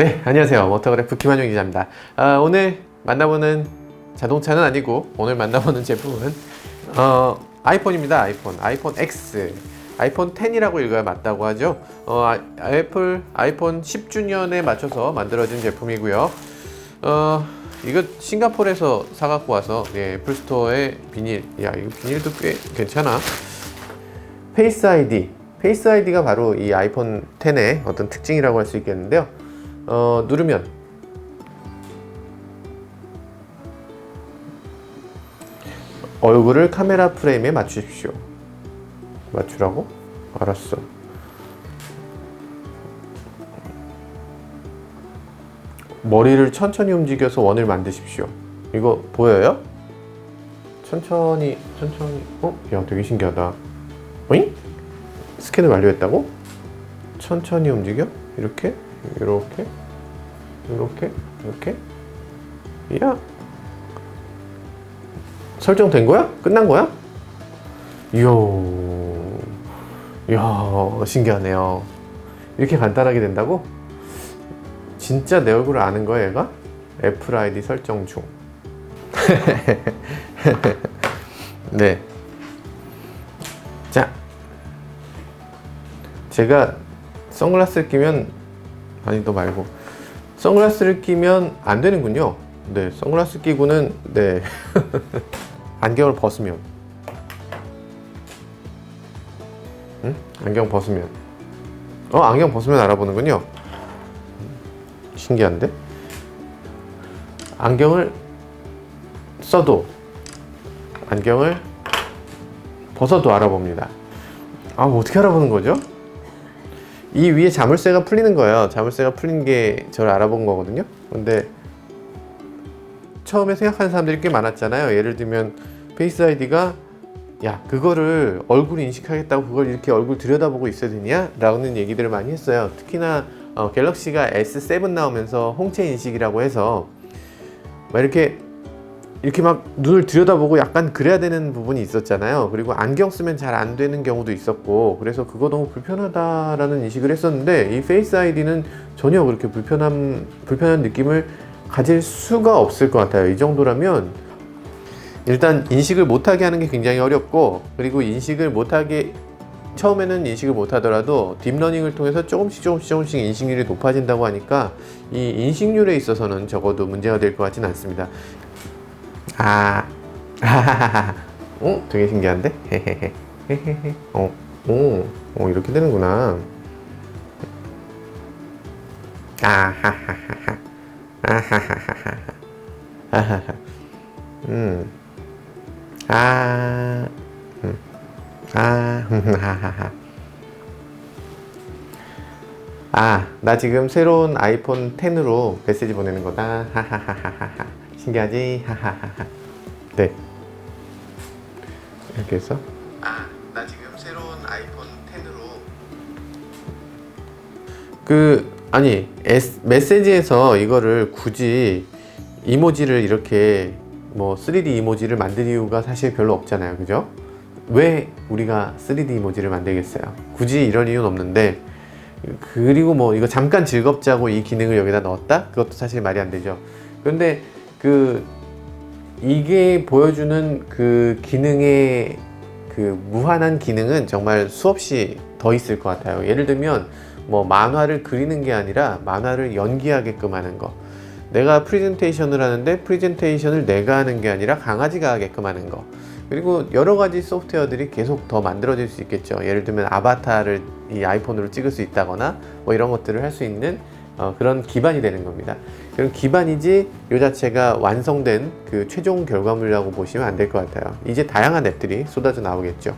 네, 안녕하세요. 모터그래프 김한용 기자입니다. 아, 오늘 만나보는 자동차는 아니고 오늘 만나보는 제품은 어, 아이폰입니다. 아이폰, 아이폰 X, 아이폰 10이라고 읽어야 맞다고 하죠. 어, 아, 애플 아이폰 10주년에 맞춰서 만들어진 제품이고요. 어, 이거 싱가포르에서 사갖고 와서 예, 애플 스토어에 비닐, 야 이거 비닐도 꽤 괜찮아. 페이스 아이디, 페이스 아이디가 바로 이 아이폰 10의 어떤 특징이라고 할 수 있겠는데요. 어, 누르면 얼굴을 카메라 프레임에 맞추십시오. 맞추라고? 알았어. 머리를 천천히 움직여서 원을 만드십시오. 이거 보여요? 천천히, 천천히. 어? 야, 되게 신기하다. 어잉? 스캔을 완료했다고? 천천히 움직여? 이렇게? 이렇게? 이렇게? 이렇게? 야. 설정된 거야? 끝난 거야? 이야. 이야, 신기하네요. 이렇게 간단하게 된다고? 진짜 내 얼굴을 아는 거야, 얘가? 애플 아이디 설정 중. 네. 자. 제가 선글라스를 끼면, 아니, 너 말고. 선글라스를 끼면 안 되는군요. 네, 선글라스 끼고는, 네. 안경을 벗으면. 응? 안경 벗으면. 어, 안경 벗으면 알아보는군요. 신기한데? 안경을 써도 안경을 벗어도 알아봅니다. 아, 뭐 어떻게 알아보는 거죠? 이 위에 자물쇠가 풀리는 거예요. 자물쇠가 풀린 게 저를 알아본 거거든요. 근데 처음에 생각하는 사람들이 꽤 많았잖아요. 예를 들면 페이스 아이디가 야 그거를 얼굴 인식하겠다고 그걸 이렇게 얼굴 들여다보고 있어야 되냐? 라는 얘기들을 많이 했어요. 특히나 어, 갤럭시가 S7 나오면서 홍채 인식이라고 해서 막 이렇게 이렇게 막 눈을 들여다보고 약간 그래야 되는 부분이 있었잖아요. 그리고 안경 쓰면 잘 안 되는 경우도 있었고, 그래서 그거 너무 불편하다라는 인식을 했었는데, 이 페이스 아이디는 전혀 그렇게 불편함, 불편한 느낌을 가질 수가 없을 것 같아요. 이 정도라면, 일단 인식을 못하게 하는 게 굉장히 어렵고, 그리고 인식을 못하게, 처음에는 인식을 못하더라도 딥러닝을 통해서 조금씩 조금씩 조금씩 인식률이 높아진다고 하니까, 이 인식률에 있어서는 적어도 문제가 될 것 같지는 않습니다. 아. 어, 되게 신기한데? 어, 오, 어, 이렇게 되는구나. 아하하하하. 아하하하하. 아하하. 음. 아, 음. 아, 하하하. 아, 나 지금 새로운 아이폰 10으로 메시지 보내는 거다. 하하하하하. 신기하지? 하하하하. 네. 이렇게 해서 아, 나 지금 새로운 아이폰 10으로 그 아니 S, 메시지에서 이거를 굳이 이모지를 이렇게 뭐 3D 이모지를 만들 이유가 사실 별로 없잖아요. 그죠? 왜 우리가 3D 이모지를 만들겠어요? 굳이 이런 이유는 없는데 그리고 뭐 이거 잠깐 즐겁자고 이 기능을 여기다 넣었다? 그것도 사실 말이 안 되죠. 그런데 그 이게 보여주는 그 기능의 그 무한한 기능은 정말 수없이 더 있을 것 같아요. 예를 들면 뭐 만화를 그리는 게 아니라 만화를 연기하게끔 하는 거. 내가 프레젠테이션을 하는데 프레젠테이션을 내가 하는 게 아니라 강아지가 하게끔 하는 거. 그리고 여러 가지 소프트웨어들이 계속 더 만들어질 수 있겠죠. 예를 들면 아바타를 이 아이폰으로 찍을 수 있다거나 뭐 이런 것들을 할 수 있는 어, 그런 기반이 되는 겁니다. 그런 기반이지 이 자체가 완성된 그 최종 결과물이라고 보시면 안 될 것 같아요. 이제 다양한 앱들이 쏟아져 나오겠죠.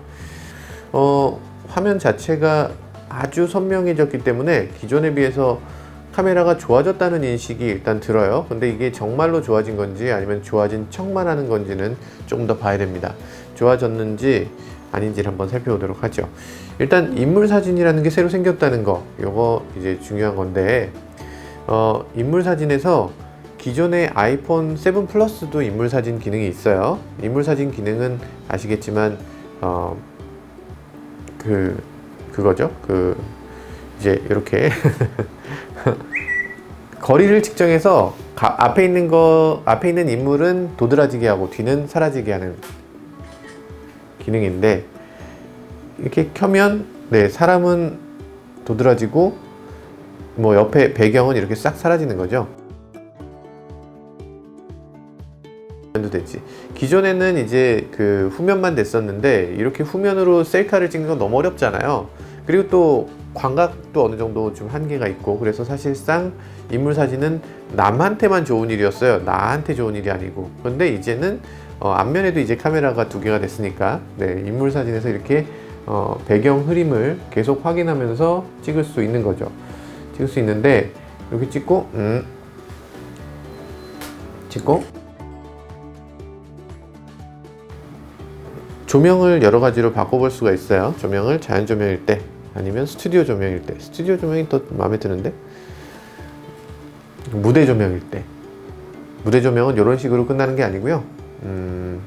어, 화면 자체가 아주 선명해졌기 때문에 기존에 비해서 카메라가 좋아졌다는 인식이 일단 들어요. 근데 이게 정말로 좋아진 건지 아니면 좋아진 척만 하는 건지는 조금 더 봐야 됩니다. 좋아졌는지 아닌지를 한번 살펴보도록 하죠. 일단 인물 사진이라는 게 새로 생겼다는 거, 요거 이제 중요한 건데, 어, 인물 사진에서 기존의 아이폰 7 플러스도 인물 사진 기능이 있어요. 인물 사진 기능은 아시겠지만, 어, 그, 그거죠. 그, 이제 이렇게 거리를 측정해서 가- 앞에 있는 거 앞에 있는 인물은 도드라지게 하고 뒤는 사라지게 하는 기능인데 이렇게 켜면 네 사람은 도드라지고 뭐 옆에 배경은 이렇게 싹 사라지는 거죠. 기존에는 이제 그 후면만 됐었는데 이렇게 후면으로 셀카를 찍는 건 너무 어렵잖아요. 그리고 또 광각도 어느 정도 좀 한계가 있고 그래서 사실상 인물 사진은 남한테만 좋은 일이었어요. 나한테 좋은 일이 아니고. 그런데 이제는 어, 앞면에도 이제 카메라가 두 개가 됐으니까 네, 인물 사진에서 이렇게 어, 배경 흐림을 계속 확인하면서 찍을 수 있는 거죠. 찍을 수 있는데 이렇게 찍고 음 찍고 조명을 여러 가지로 바꿔볼 수가 있어요. 조명을 자연 조명일 때 아니면 스튜디오 조명일 때 스튜디오 조명이 더 마음에 드는데 무대 조명일 때 무대 조명은 이런 식으로 끝나는 게 아니고요. 음,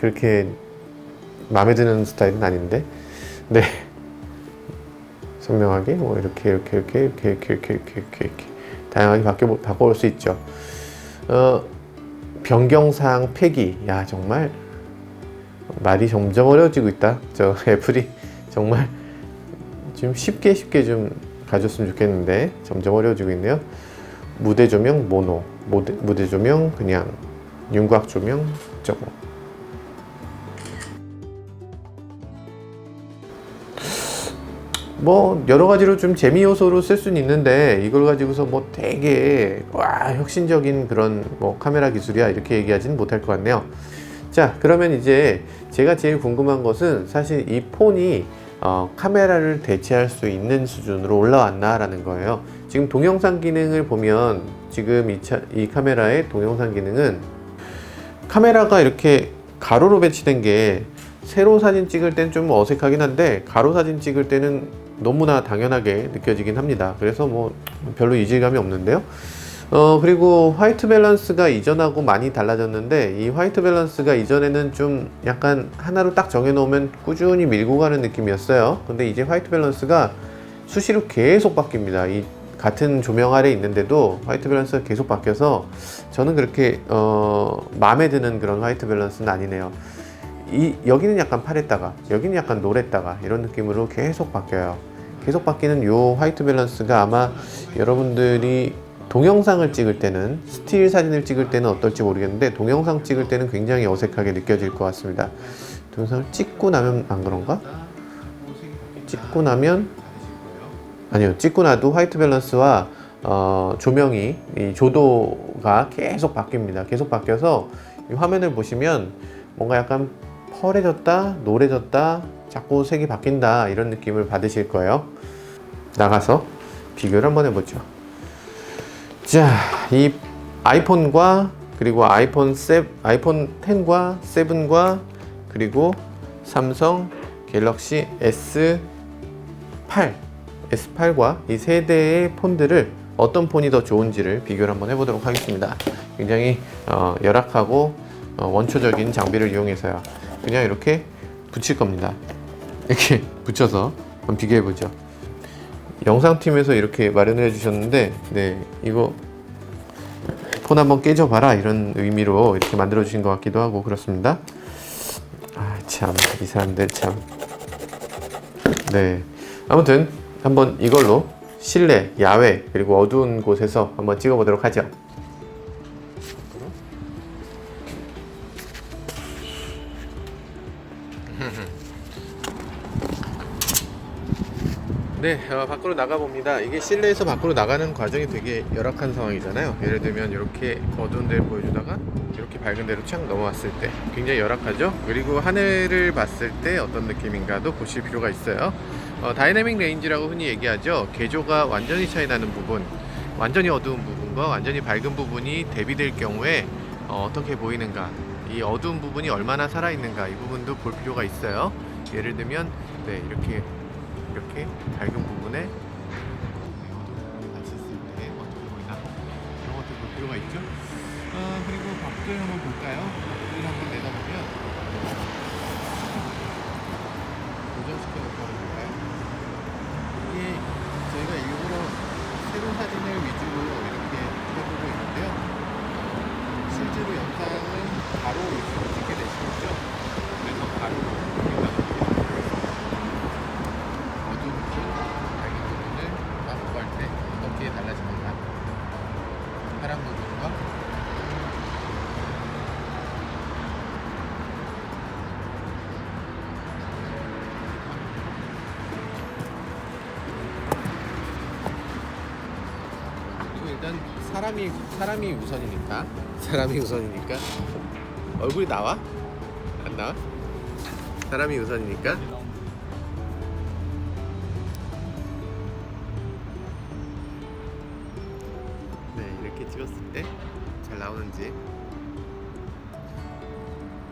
그렇게 마음에 드는 스타일은 아닌데 네 선명하게 뭐 이렇게 이렇게 이렇게 이렇게 이렇게 이렇게 이렇게 이렇게, 다양하게 바꿔 바꿔볼 수 있죠. 어, 변경사항 폐기. 야, 정말 말이 점점 어려워지고 있다. 저 애플이 정말 좀 쉽게 쉽게 좀 가졌으면 좋겠는데 점점 어려워지고 있네요. 무대 조명 모노, 무대, 무대 조명 그냥 윤곽 조명 저거. 뭐 여러 가지로 좀 재미 요소로 쓸 수는 있는데 이걸 가지고서 뭐 되게 와 혁신적인 그런 뭐 카메라 기술이야 이렇게 얘기하지는 못할 것 같네요. 자 그러면 이제 제가 제일 궁금한 것은 사실 이 폰이 어, 카메라를 대체할 수 있는 수준으로 올라왔나라는 거예요. 지금 동영상 기능을 보면 지금 이, 차, 이 카메라의 동영상 기능은 카메라가 이렇게 가로로 배치된 게 세로 사진 찍을 땐 좀 어색하긴 한데 가로 사진 찍을 때는 너무나 당연하게 느껴지긴 합니다. 그래서 뭐 별로 이질감이 없는데요. 어 그리고 화이트 밸런스가 이전하고 많이 달라졌는데 이 화이트 밸런스가 이전에는 좀 약간 하나로 딱 정해놓으면 꾸준히 밀고 가는 느낌이었어요. 근데 이제 화이트 밸런스가 수시로 계속 바뀝니다. 이 같은 조명 아래 있는데도 화이트 밸런스가 계속 바뀌어서 저는 그렇게 어 마음에 드는 그런 화이트 밸런스는 아니네요. 이 여기는 약간 파랬다가 여기는 약간 노랬다가 이런 느낌으로 계속 바뀌어요. 계속 바뀌는 요 화이트 밸런스가 아마 여러분들이 동영상을 찍을 때는 스틸 사진을 찍을 때는 어떨지 모르겠는데 동영상 찍을 때는 굉장히 어색하게 느껴질 것 같습니다. 동영상을 찍고 나면 안 그런가? 찍고 나면 아니요 찍고 나도 화이트 밸런스와 어, 조명이 이 조도가 계속 바뀝니다. 계속 바뀌어서 이 화면을 보시면 뭔가 약간 펄해졌다, 노래졌다, 자꾸 색이 바뀐다 이런 느낌을 받으실 거예요. 나가서 비교를 한번 해보죠. 자, 이 아이폰과 그리고 아이폰 7, 아이폰 10과 7과 그리고 삼성 갤럭시 S8, S8과 이 세 대의 폰들을 어떤 폰이 더 좋은지를 비교를 한번 해보도록 하겠습니다. 굉장히 어, 열악하고 어, 원초적인 장비를 이용해서요. 그냥 이렇게 붙일 겁니다. 이렇게 붙여서 한번 비교해 보죠. 영상팀에서 이렇게 마련을 해주셨는데, 네 이거 폰 한번 깨져봐라 이런 의미로 이렇게 만들어 주신 것 같기도 하고 그렇습니다. 아 참 이 사람들 참. 네 아무튼 한번 이걸로 실내, 야외 그리고 어두운 곳에서 한번 찍어 보도록 하죠. 네, 어, 밖으로 나가 봅니다. 이게 실내에서 밖으로 나가는 과정이 되게 열악한 상황이잖아요. 예를 들면 이렇게 어두운 데를 보여주다가 이렇게 밝은 데로 착 넘어왔을 때 굉장히 열악하죠. 그리고 하늘을 봤을 때 어떤 느낌인가도 보실 필요가 있어요. 어, 다이내믹 레인지라고 흔히 얘기하죠. 개조가 완전히 차이 나는 부분, 완전히 어두운 부분과 완전히 밝은 부분이 대비될 경우에 어, 어떻게 보이는가, 이 어두운 부분이 얼마나 살아 있는가 이 부분도 볼 필요가 있어요. 예를 들면 네 이렇게 이렇게 밝은 부분에 같이 있을 때 어떻게 보이나 이런 것들 볼 필요가 있죠. 어, 그리고 밖을 한번 볼까요? 밖을 한번 내다보면 고정시켜 놓고 한번 볼까요? 이게 사람이 사람이 우선이니까 사람이 우선이니까 얼굴이 나와? 안 나와? 사람이 우선이니까 네 이렇게 찍었을 때 잘 나오는지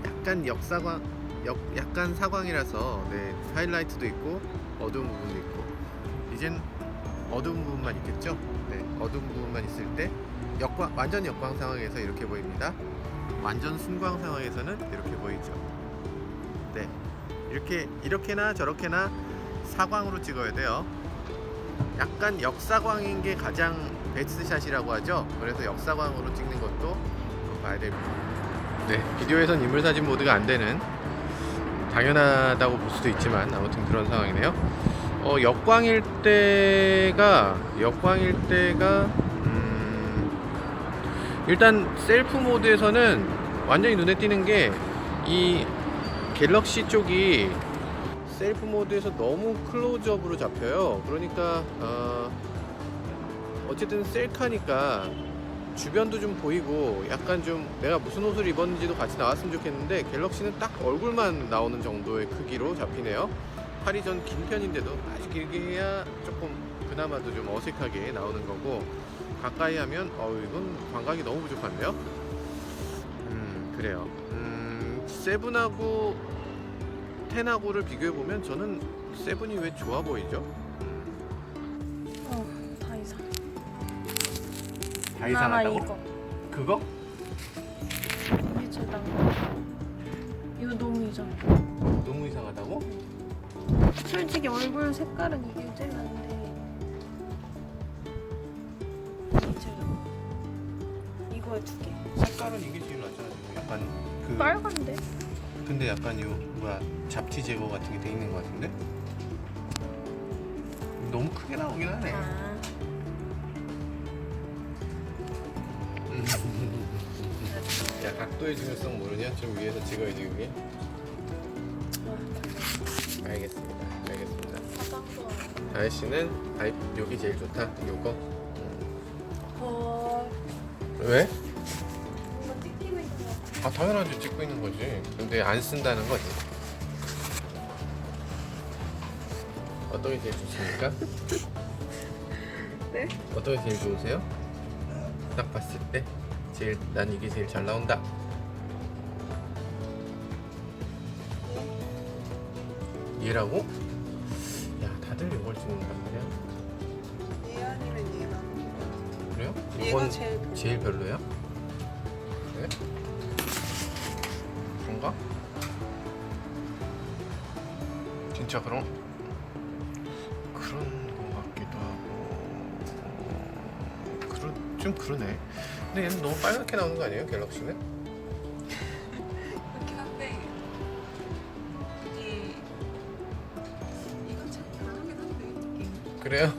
약간 역사광 역, 약간 사광이라서 네 하이라이트도 있고 어두운 부분도 있고 이젠 어두운 부분만 있겠죠? 네 어두운 부분만 있을 때 역광 완전 역광 상황에서 이렇게 보입니다. 완전 순광 상황에서는 이렇게 보이죠. 네 이렇게 이렇게나 저렇게나 사광으로 찍어야 돼요. 약간 역사광인 게 가장 베스트 샷이라고 하죠. 그래서 역사광으로 찍는 것도 봐야 됩니다. 네, 비디오에선 인물 사진 모드가 안 되는 당연하다고 볼 수도 있지만 아무튼 그런 상황이네요. 어, 역광일 때가 역광일 때가 음, 일단 셀프 모드에서는 완전히 눈에 띄는 게 이 갤럭시 쪽이 셀프 모드에서 너무 클로즈업으로 잡혀요. 그러니까 어, 어쨌든 셀카니까 주변도 좀 보이고 약간 좀 내가 무슨 옷을 입었는지도 같이 나왔으면 좋겠는데 갤럭시는 딱 얼굴만 나오는 정도의 크기로 잡히네요. 팔이 전 긴 편인데도 아주 길게 해야 조금 그나마도 좀 어색하게 나오는 거고 가까이 하면 어우 이건 광각이 너무 부족한데요. 음 그래요. 음 세븐하고 텐하고를 비교해 보면 저는 세븐이 왜 좋아 보이죠? 어, 다 이상. 다나 이거. 그거? 이게 제일 나은 거. 이거 너무 이상해. 너무 이상하다고? 솔직히 얼굴 색깔은 이게 제일 나은데 이게 제일 나아. 이거에 두 개. 색깔은 이게 제일 낫잖아 지금 약간 그 빨간데? 근데 약간 요 뭐야 잡티 제거 같은 게 돼 있는 것 같은데 너무 크게 나오긴 하네 아. 야 각도의 중요성 모르냐? 좀 위에서 찍어야지 그게 알겠습니다 알겠습니다. 다혜 씨는 아이 여기 제일 좋다 요거 어. 왜? 뭔가 띠띠고 있는 거 같아. 아 당연하지 찍고 있는 거지 근데 안 쓴다는 거지 어떤 게 제일 좋습니까? 네? 어떤 게 제일 좋으세요? 딱 봤을 때 제일 난 이게 제일 잘 나온다 얘라고? 야 다들 이걸 찍는단 말이야 얘 아니면 얘가. 그래요? 얘가 이건 제일 별로. 제일 별로야? 그래? 그런가? 진짜 그런 그런 거 같기도 하고 그러, 좀 그러네 근데 얘는 너무 빨갛게 나오는 거 아니에요 갤럭시는? 그래요?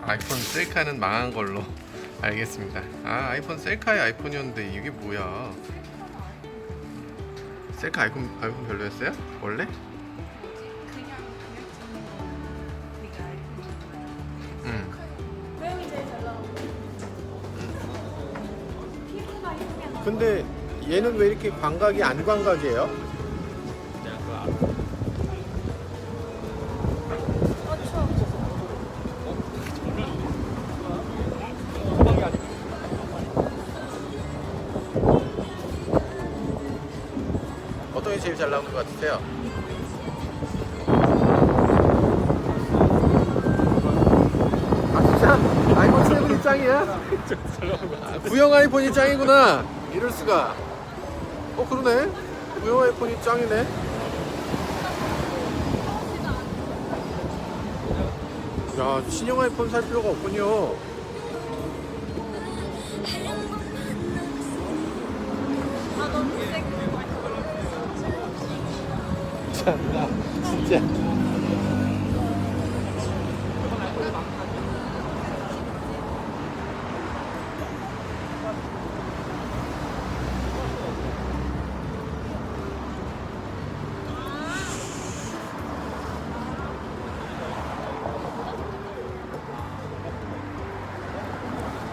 아이폰 셀카는 망한 걸로 알겠습니다 아 아이폰 셀카의 아이폰이었는데 이게 뭐야 셀카 아이폰, 아이폰 별로였어요? 원래? 나. 근데 얘는 왜 이렇게 광각이 안 광각이에요? 제일 잘 나오는 것 같으세요? 아 진짜? 아이폰 7이 짱이야? 아, 구형 아이폰이 짱이구나 이럴 수가 어 그러네 구형 아이폰이 짱이네 야 신형 아이폰 살 필요가 없군요 참나 진짜.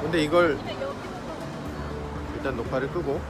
근데 이걸 일단 녹화를 끄고